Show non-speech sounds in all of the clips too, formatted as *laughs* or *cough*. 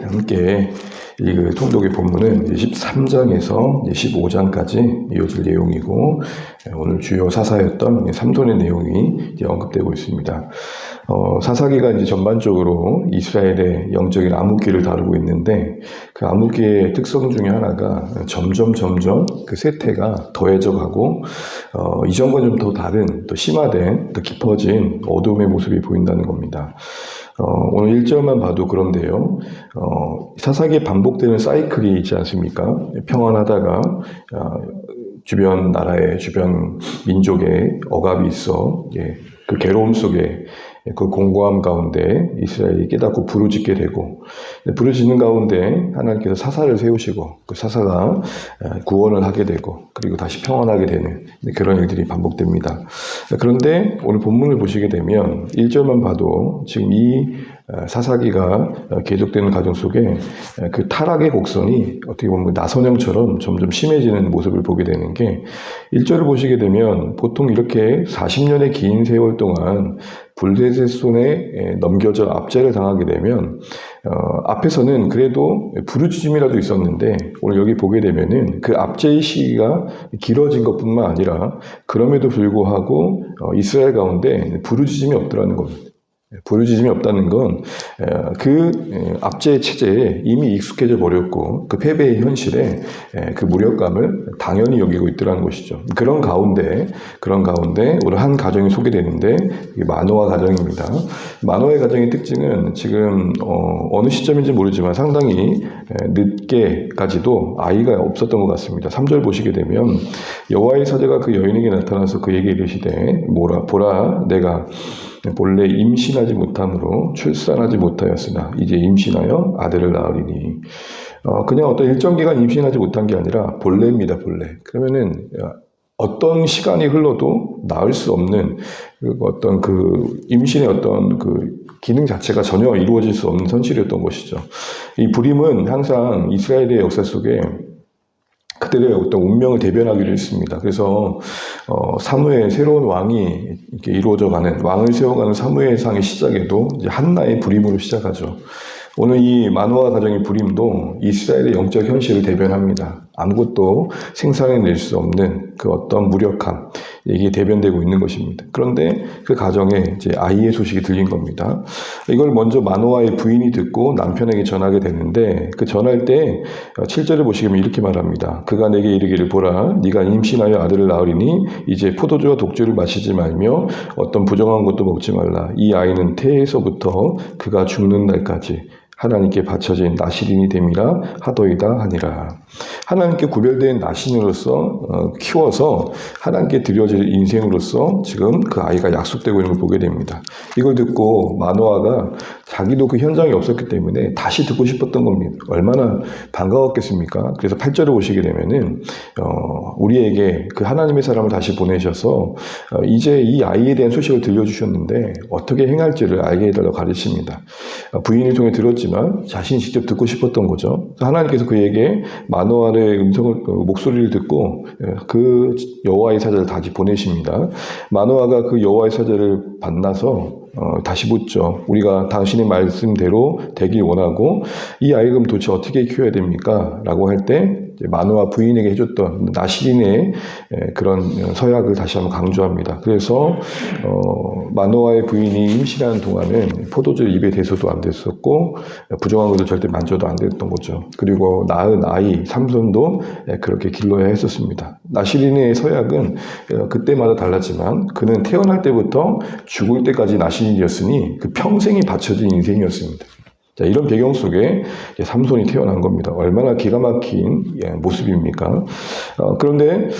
함께 이그 통독의 본문은 13장에서 15장까지 이어질 내용이고 오늘 주요 사사였던 삼손의 내용이 언급되고 있습니다. 어, 사사기가 이제 전반적으로 이스라엘의 영적인 암흑기를 다루고 있는데 그 암흑기의 특성 중에 하나가 점점 점점 그 세태가 더해져 가고 어, 이전과 좀 더 다른 또 심화된 또 깊어진 어둠의 모습이 보인다는 겁니다. 어, 오늘 1절만 봐도 그런데요. 어, 사사기에 반복되는 사이클이 있지 않습니까? 평안하다가 어, 주변 나라의 주변 민족의 억압이 있어 예, 그 괴로움 속에 그 공고함 가운데 이스라엘이 깨닫고 부르짖게 되고 부르짖는 가운데 하나님께서 사사를 세우시고 그 사사가 구원을 하게 되고 그리고 다시 평안하게 되는 그런 일들이 반복됩니다. 그런데 오늘 본문을 보시게 되면 1절만 봐도 지금 이 사사기가 계속되는 과정 속에 그 타락의 곡선이 어떻게 보면 나선형처럼 점점 심해지는 모습을 보게 되는 게 1절을 보시게 되면 보통 이렇게 40년의 긴 세월 동안 불레셋 손에 넘겨져 압제를 당하게 되면 어, 앞에서는 그래도 부르짖음이라도 있었는데 오늘 여기 보게 되면은 그 압제의 시기가 길어진 것뿐만 아니라 그럼에도 불구하고 어, 이스라엘 가운데 부르짖음이 없더라는 겁니다. 부르짖음이 없다는 건 그 압제 체제에 이미 익숙해져 버렸고 그 패배의 현실에 그 무력감을 당연히 여기고 있더라는 것이죠. 그런 가운데 그런 가운데 오늘 한 가정이 소개되는데 만호와 가정입니다. 만호의 가정의 특징은 지금 어, 느 시점인지 모르지만 상당히 늦게까지도 아이가 없었던 것 같습니다. 3절 보시게 되면 여호와의 사제가 그 여인에게 나타나서 그에게 이르시되 뭐라 보라 내가 본래 임신하지 못함으로 출산하지 못하였으나 이제 임신하여 아들을 낳으리니 어, 그냥 어떤 일정 기간 임신하지 못한 게 아니라 본래입니다 본래 그러면은 어떤 시간이 흘러도 낳을 수 없는 그 어떤 그 임신의 어떤 그 기능 자체가 전혀 이루어질 수 없는 현실이었던 것이죠. 이 불임은 항상 이스라엘의 역사 속에 그들의 어떤 운명을 대변하기로 했습니다. 그래서 어, 사무의 새로운 왕이 이렇게 이루어져가는 왕을 세워가는 사무엘상의 시작에도 이제 한나의 불임으로 시작하죠. 오늘 이 만화 가정의 불임도 이스라엘의 영적 현실을 대변합니다. 아무것도 생산해낼 수 없는 그 어떤 무력함, 이게 대변되고 있는 것입니다. 그런데 그 가정에 이제 아이의 소식이 들린 겁니다. 이걸 먼저 마노아의 부인이 듣고 남편에게 전하게 됐는데 그 전할 때 7절을 보시면 이렇게 말합니다. 그가 내게 이르기를 보라 네가 임신하여 아들을 낳으리니 이제 포도주와 독주를 마시지 말며 어떤 부정한 것도 먹지 말라. 이 아이는 태에서부터 그가 죽는 날까지 하나님께 바쳐진 나시린이 됨이라 하도이다 하니라. 하나님께 구별된 나신으로서 어, 키워서 하나님께 드려질 인생으로서 지금 그 아이가 약속되고 있는 걸 보게 됩니다. 이걸 듣고 마노아가 자기도 그 현장에 없었기 때문에 다시 듣고 싶었던 겁니다. 얼마나 반가웠겠습니까? 그래서 8절을 보시게 되면은 어, 우리에게 그 하나님의 사람을 다시 보내셔서 어, 이제 이 아이에 대한 소식을 들려주셨는데 어떻게 행할지를 알게 해달라고 가르칩니다. 어, 부인을 통해 들었지 만 자신이 직접 듣고 싶었던 거죠. 하나님께서 그에게 마노아의 음성을 어, 목소리를 듣고 예, 그 여호와의 사자를 다시 보내십니다. 마노아가 그 여호와의 사자를 만나서 어, 다시 묻죠. 우리가 당신의 말씀대로 되길 원하고 이 아이를 도대체 어떻게 키워야 됩니까? 라고 할 때 마누아 부인에게 해줬던 나시린의 그런 서약을 다시 한번 강조합니다. 그래서 어, 마누아의 부인이 임신하는 동안은 포도주 입에 대서도 안 됐었고 부정한 것도 절대 만져도 안 됐던 거죠. 그리고 낳은 아이 삼손도 그렇게 길러야 했었습니다. 나시린의 서약은 어, 그때마다 달랐지만 그는 태어날 때부터 죽을 때까지 나시린이었으니 그 평생이 바쳐진 인생이었습니다. 자, 이런 배경 속에 삼손이 태어난 겁니다. 얼마나 기가 막힌 예, 모습입니까? 어, 그런데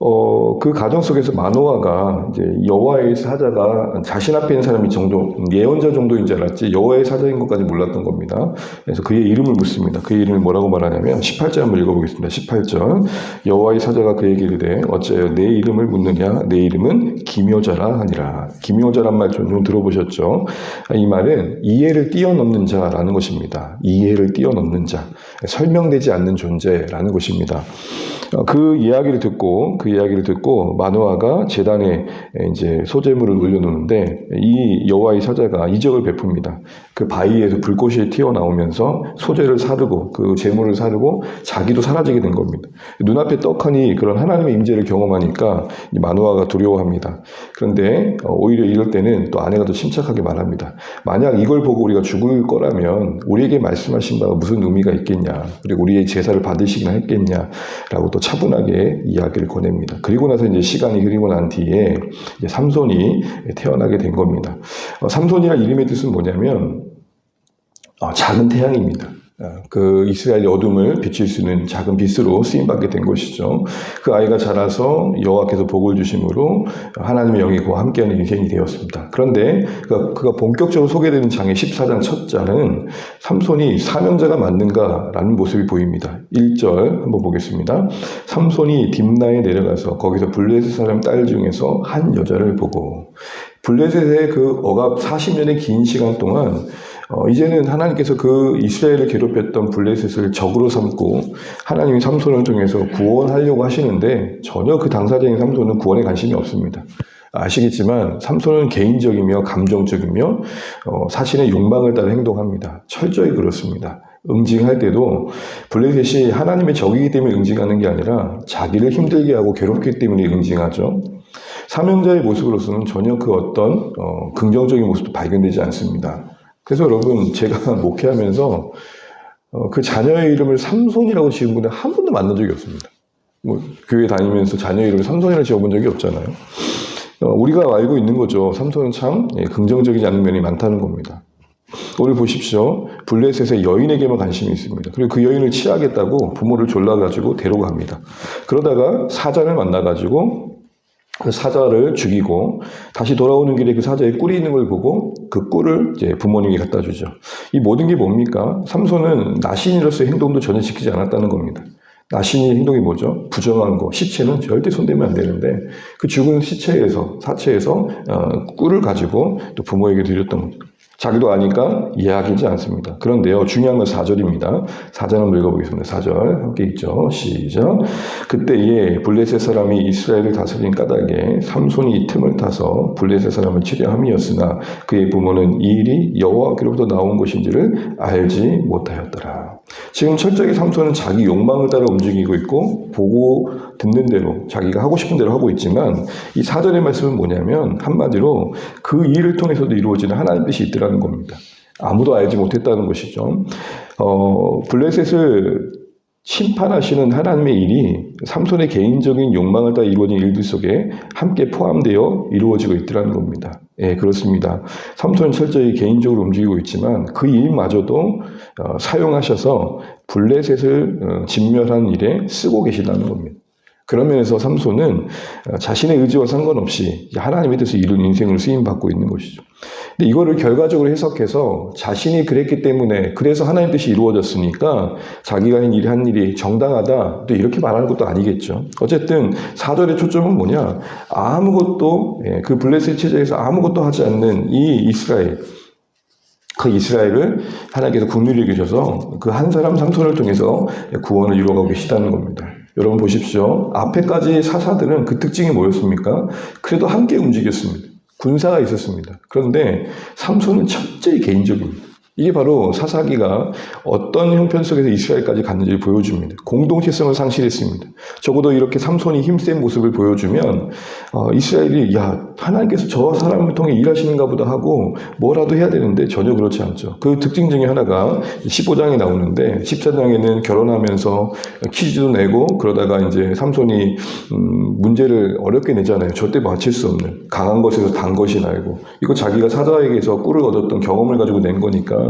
어, 그 가정 속에서 마노아가 이제 여호와의 사자가 자신 앞에 있는 사람이 정도 예언자 정도인 줄 알았지 여호와의 사자인 것까지 몰랐던 겁니다. 그래서 그의 이름을 묻습니다. 그의 이름을 뭐라고 말하냐면 18절 한번 읽어보겠습니다. 18절 여호와의 사자가 그에게 이르되 어째여 내 이름을 묻느냐 내 이름은 기묘자라 하니라. 기묘자란 말좀 들어보셨죠? 이 말은 이해를 뛰어넘는 자라는 것입니다. 이해를 뛰어넘는 자, 설명되지 않는 존재라는 것입니다. 어, 그 이야기를 듣고 그 이야기를 듣고 마노아가 재단에 이제 소재물을 올려놓는데 이 여호와의 사자가 이적을 베풉니다. 그 바위에서 불꽃이 튀어나오면서 소재를 사르고 그 재물을 사르고 자기도 사라지게 된 겁니다. 눈앞에 떡하니 그런 하나님의 임재를 경험하니까 이 마누아가 두려워합니다. 그런데 어, 오히려 이럴 때는 또 아내가 더 침착하게 말합니다. 만약 이걸 보고 우리가 죽을 거라면 우리에게 말씀하신 바가 무슨 의미가 있겠냐 그리고 우리의 제사를 받으시기나 했겠냐라고 또 차분하게 이야기를 권합니다. 그리고 나서 이제 시간이 흐리고 난 뒤에 삼손이 태어나게 된 겁니다. 어, 삼손이라는 이름의 뜻은 뭐냐면 어, 작은 태양입니다. 어, 그 이스라엘의 어둠을 비칠 수 있는 작은 빛으로 쓰임받게 된 것이죠. 그 아이가 자라서 여호와께서 복을 주심으로 하나님의 영이 그와 함께하는 인생이 되었습니다. 그런데 그가, 그가 본격적으로 소개되는 장의 14장 첫 장은 삼손이 사명자가 맞는가라는 모습이 보입니다. 1절 한번 보겠습니다. 삼손이 딥나에 내려가서 거기서 블레셋 사람 딸 중에서 한 여자를 보고 블레셋의 그 억압 40년의 긴 시간 동안 어, 이제는 하나님께서 그 이스라엘을 괴롭혔던 블레셋을 적으로 삼고 하나님이 삼손을 통해서 구원하려고 하시는데 전혀 그 당사자인 삼손은 구원에 관심이 없습니다. 아시겠지만 삼손은 개인적이며 감정적이며 어, 사실의 욕망을 따라 행동합니다. 철저히 그렇습니다. 응징할 때도 블레셋이 하나님의 적이기 때문에 응징하는 게 아니라 자기를 힘들게 하고 괴롭기 때문에 응징하죠. 사명자의 모습으로서는 전혀 그 어떤 어, 긍정적인 모습도 발견되지 않습니다. 그래서 여러분 제가 *laughs* 목회하면서 어, 그 자녀의 이름을 삼손이라고 지은 분을 한 번도 만난 적이 없습니다. 뭐 교회 다니면서 자녀 이름을 삼손이라고 지어본 적이 없잖아요. 어, 우리가 알고 있는 거죠. 삼손은 참 예, 긍정적이지 않은 면이 많다는 겁니다. 오늘 보십시오. 블레셋의 여인에게만 관심이 있습니다. 그리고 그 여인을 취하겠다고 부모를 졸라가지고 데려갑니다. 그러다가 사자를 만나가지고 그 사자를 죽이고 다시 돌아오는 길에 그 사자의 꿀이 있는 걸 보고 그 꿀을 이제 부모님이 갖다 주죠. 이 모든 게 뭡니까? 삼손은 나신이로서의 행동도 전혀 지키지 않았다는 겁니다. 나신의 행동이 뭐죠? 부정한 거, 시체는 절대 손대면 안 되는데 그 죽은 시체에서 사체에서 어, 꿀을 가지고 또 부모에게 드렸던 겁니다. 자기도 아니까 이해하기지 않습니다. 그런데요, 중요한 건 4절입니다. 4절 한번 읽어보겠습니다. 4절 함께 읽죠. 시작. 그때 에 블레셋 사람이 이스라엘을 다스린 까닭에 삼손이 이 틈을 타서 블레셋 사람을 치려함이었으나 그의 부모는 이 일이 여호와께로부터 나온 것인지를 알지 못하였더라. 지금 철저히 삼손은 자기 욕망을 따라 움직이고 있고 보고 듣는 대로 자기가 하고 싶은 대로 하고 있지만 이 사절의 말씀은 뭐냐면 한마디로 그 일을 통해서도 이루어지는 하나님 뜻이 있더라 는 겁니다. 아무도 알지 못했다는 것이죠. 어, 블레셋을 심판하시는 하나님의 일이 삼손의 개인적인 욕망을 따라 이루어진 일들 속에 함께 포함되어 이루어지고 있더라는 겁니다. 예, 그렇습니다. 삼손은 철저히 개인적으로 움직이고 있지만 그 일마저도 어, 사용하셔서 블레셋을 어, 진멸한 일에 쓰고 계시다는 겁니다. 그런 면에서 삼손은 어, 자신의 의지와 상관없이 하나님의 뜻을 이룬 인생을 쓰임받고 있는 것이죠. 근데 이거를 결과적으로 해석해서 자신이 그랬기 때문에 그래서 하나님 뜻이 이루어졌으니까 자기가 한 일이 한 일이 정당하다 또 이렇게 말하는 것도 아니겠죠. 어쨌든 사절의 초점은 뭐냐 아무것도 예, 그 블레셋 체제에서 아무것도 하지 않는 이 이스라엘 그 이스라엘을 하나님께서 국률이 계셔서 그 한 사람 삼손을 통해서 구원을 이루어가고 계시다는 겁니다. 여러분 보십시오. 앞에까지 사사들은 그 특징이 뭐였습니까? 그래도 함께 움직였습니다. 군사가 있었습니다. 그런데 삼손은 철저히 개인적입니다. 이게 바로 사사기가 어떤 형편 속에서 이스라엘까지 갔는지를 보여줍니다. 공동체성을 상실했습니다. 적어도 이렇게 삼손이 힘센 모습을 보여주면 어, 이스라엘이 야 하나님께서 저 사람을 통해 일하시는가 보다 하고 뭐라도 해야 되는데 전혀 그렇지 않죠. 그 특징 중에 하나가 15장에 나오는데 14장에는 결혼하면서 퀴즈도 내고 그러다가 이제 삼손이 음, 문제를 어렵게 내잖아요. 절대 맞힐 수 없는 강한 것에서 단 것이 나고 이거 자기가 사자에게서 꿀을 얻었던 경험을 가지고 낸 거니까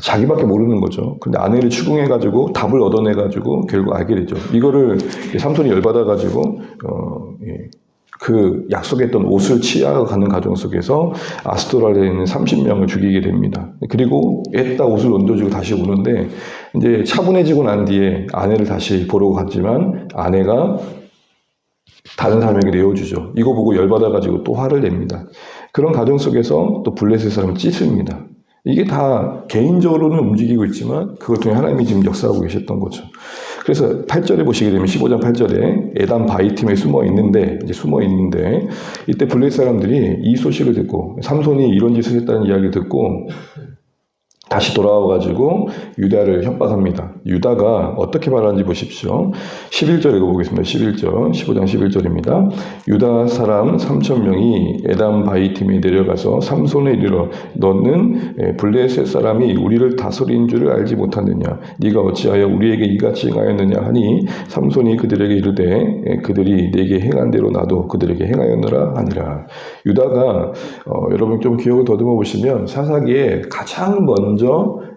자기밖에 모르는 거죠. 근데 아내를 추궁해가지고 답을 얻어내가지고 결국 알게 되죠. 이거를 삼손이 열받아가지고 어, 예. 그 약속했던 옷을 취하가는 과정 속에서 아스토랄에 있는 30명을 죽이게 됩니다. 그리고 애다 옷을 얹어주고 다시 오는데 이제 차분해지고 난 뒤에 아내를 다시 보러 갔지만 아내가 다른 사람에게 내어주죠. 이거 보고 열받아가지고 또 화를 냅니다. 그런 과정 속에서 또 블레셋 사람을 찢습니다. 이게 다 개인적으로는 움직이고 있지만 그걸 통해 하나님이 지금 역사하고 계셨던 거죠. 그래서 8절에 보시게 되면 15장 8절에 에단 바이 팀에 숨어 있는데 이제 숨어 있는데 이때 블레셋 사람들이 이 소식을 듣고 삼손이 이런 짓을 했다는 이야기를 듣고 다시 돌아와가지고 유다를 협박합니다. 유다가 어떻게 말하는지 보십시오. 11절 읽어보겠습니다. 11절, 15장 11절입니다. 유다 사람 3천 명이 에담 바이팀에 내려가서 삼손에 이르러 너는 에, 블레셋 사람이 우리를 다스린 줄을 알지 못하느냐? 네가 어찌하여 우리에게 이같이 행하였느냐 하니 삼손이 그들에게 이르되 에, 그들이 내게 행한 대로 나도 그들에게 행하였느라 하니라. 유다가 어, 여러분 좀 기억을 더듬어 보시면 사사기에 가장 먼저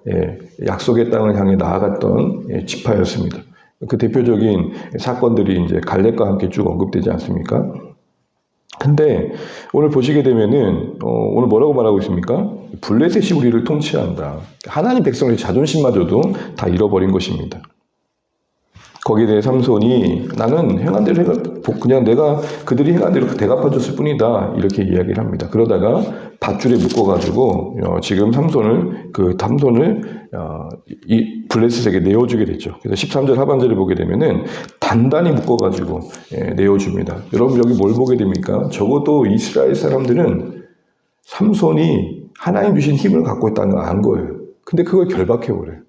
예, 약속의 땅을 향해 나아갔던 예, 지파였습니다. 그 대표적인 사건들이 이제 갈렙과 함께 쭉 언급되지 않습니까? 근데 오늘 보시게 되면은 어, 오늘 뭐라고 말하고 있습니까? 블레셋이 우리를 통치한다. 하나님 백성의 자존심마저도 다 잃어버린 것입니다. 거기에 대해 삼손이 나는 행한 대로 그냥 내가 그들이 행한 대로 대갚아줬을 뿐이다 이렇게 이야기를 합니다. 그러다가 밧줄에 묶어가지고 어, 지금 삼손을 그 삼손을 어, 이 블레셋에게 내어주게 됐죠. 그래서 13절 하반절을 보게 되면은 단단히 묶어가지고 예, 내어줍니다. 여러분 여기 뭘 보게 됩니까? 적어도 이스라엘 사람들은 삼손이 하나님 주신 힘을 갖고 있다는 걸 안 거예요. 근데 그걸 결박해 버려요.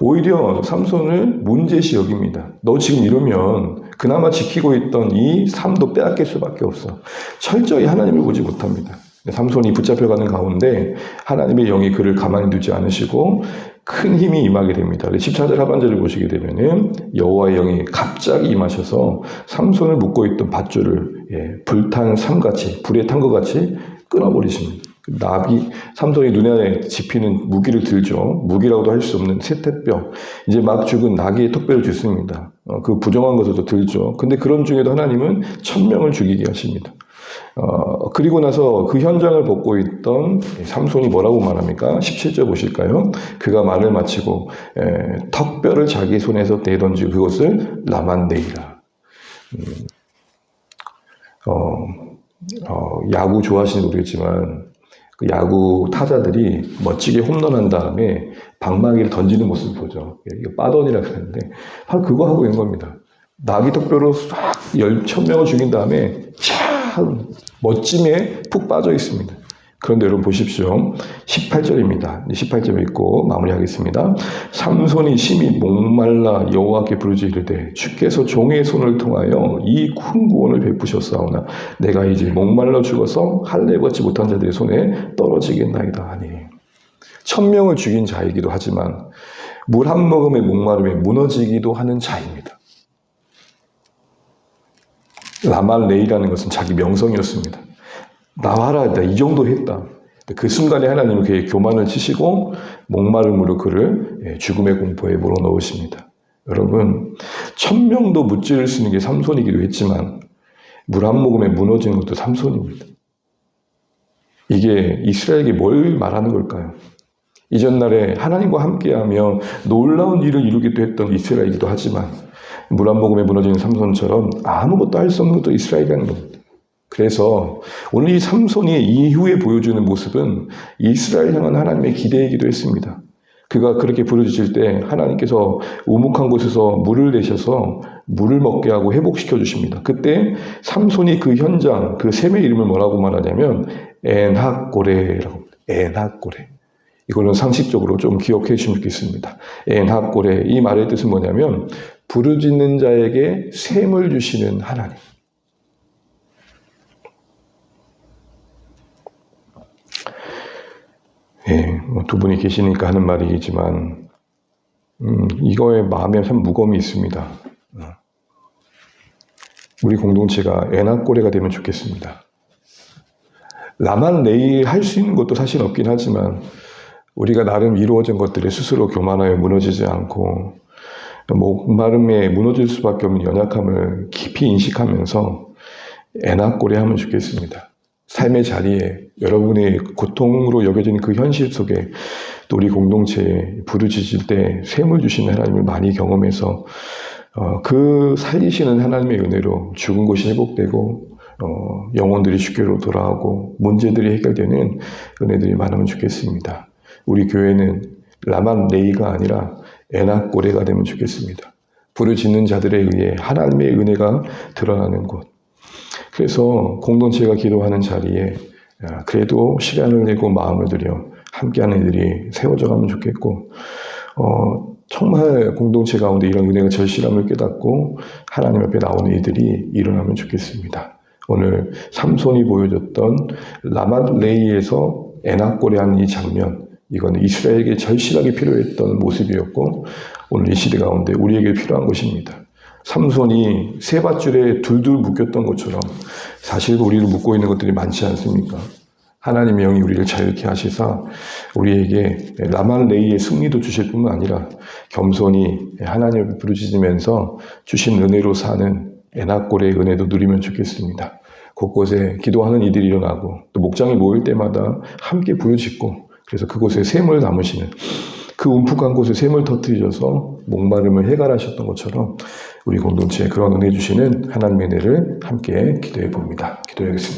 오히려 삼손을 문제시 여깁니다. 너 지금 이러면 그나마 지키고 있던 이 삶도 빼앗길 수밖에 없어. 철저히 하나님을 보지 못합니다. 삼손이 붙잡혀가는 가운데 하나님의 영이 그를 가만히 두지 않으시고 큰 힘이 임하게 됩니다. 14절 하반절을 보시게 되면은 여호와의 영이 갑자기 임하셔서 삼손을 묶고 있던 밧줄을 예, 불탄 삼같이 불에 탄 것 같이 끊어버리십니다. 나비 삼손이 눈에 집히는 무기를 들죠. 무기라고도 할 수 없는 세태뼈. 이제 막 죽은 나귀의 턱뼈를 죽습니다. 어, 그 부정한 것도 들죠. 근데 그런 중에도 하나님은 천명을 죽이게 하십니다. 어, 그리고 나서 그 현장을 벗고 있던 삼손이 뭐라고 말합니까? 17절 보실까요? 그가 말을 마치고 에, 턱뼈를 자기 손에서 내던지고 그것을 라만데이라. 음, 어, 어, 야구 좋아하시는 모르겠지만 그 야구 타자들이 멋지게 홈런한 다음에 방망이를 던지는 모습을 보죠. 이거 빠던이라 그러는데 바로 그거 하고 있는 겁니다. 나기 턱뼈로 싹 열천 명을 죽인 다음에 참 멋짐에 푹 빠져 있습니다. 그런데 여러분 보십시오. 18절입니다. 18절 읽고 마무리하겠습니다. 삼손이 심히 목말라 여호와께 이르되 주께서 종의 손을 통하여 이 큰 구원을 베푸셨사오나 내가 이제 목말라 죽어서 할례 받지 못한 자들의 손에 떨어지겠나이다 하니 천명을 죽인 자이기도 하지만 물 한 모금의 목마름에 무너지기도 하는 자입니다. 라말레이라는 것은 자기 명성이었습니다. 나와라, 이 정도 했다. 그 순간에 하나님은 그의 교만을 치시고 목마름으로 그를 예, 죽음의 공포에 몰아넣으십니다. 여러분, 천명도 무찌를 쓰는 게 삼손이기도 했지만 물 한 모금에 무너지는 것도 삼손입니다. 이게 이스라엘에게 뭘 말하는 걸까요? 이전 날에 하나님과 함께하며 놀라운 일을 이루기도 했던 이스라엘이기도 하지만 물 한 모금에 무너지는 삼손처럼 아무것도 할 수 없는 것도 이스라엘이라는 겁니다. 그래서 오늘 이 삼손이 이후에 보여주는 모습은 이스라엘 향한 하나님의 기대이기도 했습니다. 그가 그렇게 부르짖을 때 하나님께서 우묵한 곳에서 물을 내셔서 물을 먹게 하고 회복시켜 주십니다. 그때 삼손이 그 현장, 그 샘의 이름을 뭐라고 말하냐면 엔학고레라고 합니다. 엔학고레. 이거는 상식적으로 좀 기억해 주시면 좋겠습니다. 엔학고레. 이 말의 뜻은 뭐냐면 부르짖는 자에게 샘을 주시는 하나님. 예, 뭐두 분이 계시니까 하는 말이지만, 음, 이거에 마음에 참 무거움이 있습니다. 어. 우리 공동체가 애나꼬레가 되면 좋겠습니다. 나만 내일 할 수 있는 것도 사실 없긴 하지만, 우리가 나름 이루어진 것들에 스스로 교만하여 무너지지 않고, 목마름에 무너질 수밖에 없는 연약함을 깊이 인식하면서 애나꼬레 하면 좋겠습니다. 삶의 자리에 여러분의 고통으로 여겨지는 그 현실 속에 또 우리 공동체에 부르짖을 때 샘을 주시는 하나님을 많이 경험해서 어, 그 살리시는 하나님의 은혜로 죽은 곳이 회복되고 어, 영혼들이 주께로 돌아오고 문제들이 해결되는 은혜들이 많으면 좋겠습니다. 우리 교회는 라만 레이가 아니라 에나 꼬레가 되면 좋겠습니다. 부르짖는 자들에 의해 하나님의 은혜가 드러나는 곳. 그래서 공동체가 기도하는 자리에 그래도 시간을 내고 마음을 들여 함께하는 이들이 세워져 가면 좋겠고 어, 정말 공동체 가운데 이런 은혜가 절실함을 깨닫고 하나님 앞에 나오는 이들이 일어나면 좋겠습니다. 오늘 삼손이 보여줬던 라맛 레이에서 에나골의 이 장면, 이거는 이스라엘에게 절실하게 필요했던 모습이었고 오늘 이 시대 가운데 우리에게 필요한 것입니다. 삼손이 세 밧줄에 둘둘 묶였던 것처럼 사실 우리를 묶고 있는 것들이 많지 않습니까? 하나님의 영이 우리를 자유케 하시사 우리에게 라말레이의 승리도 주실 뿐만 아니라 겸손히 하나님을 부르짖으면서 주신 은혜로 사는 에나골의 은혜도 누리면 좋겠습니다. 곳곳에 기도하는 이들이 일어나고 또 목장이 모일 때마다 함께 부르짖고 그래서 그곳에 샘을 담으시는 그 움푹한 곳에 샘을 터뜨리셔서 목마름을 해결하셨던 것처럼 우리 공동체에 그런 은혜 주시는 하나님의 은혜를 함께 기도해 봅니다. 기도하겠습니다.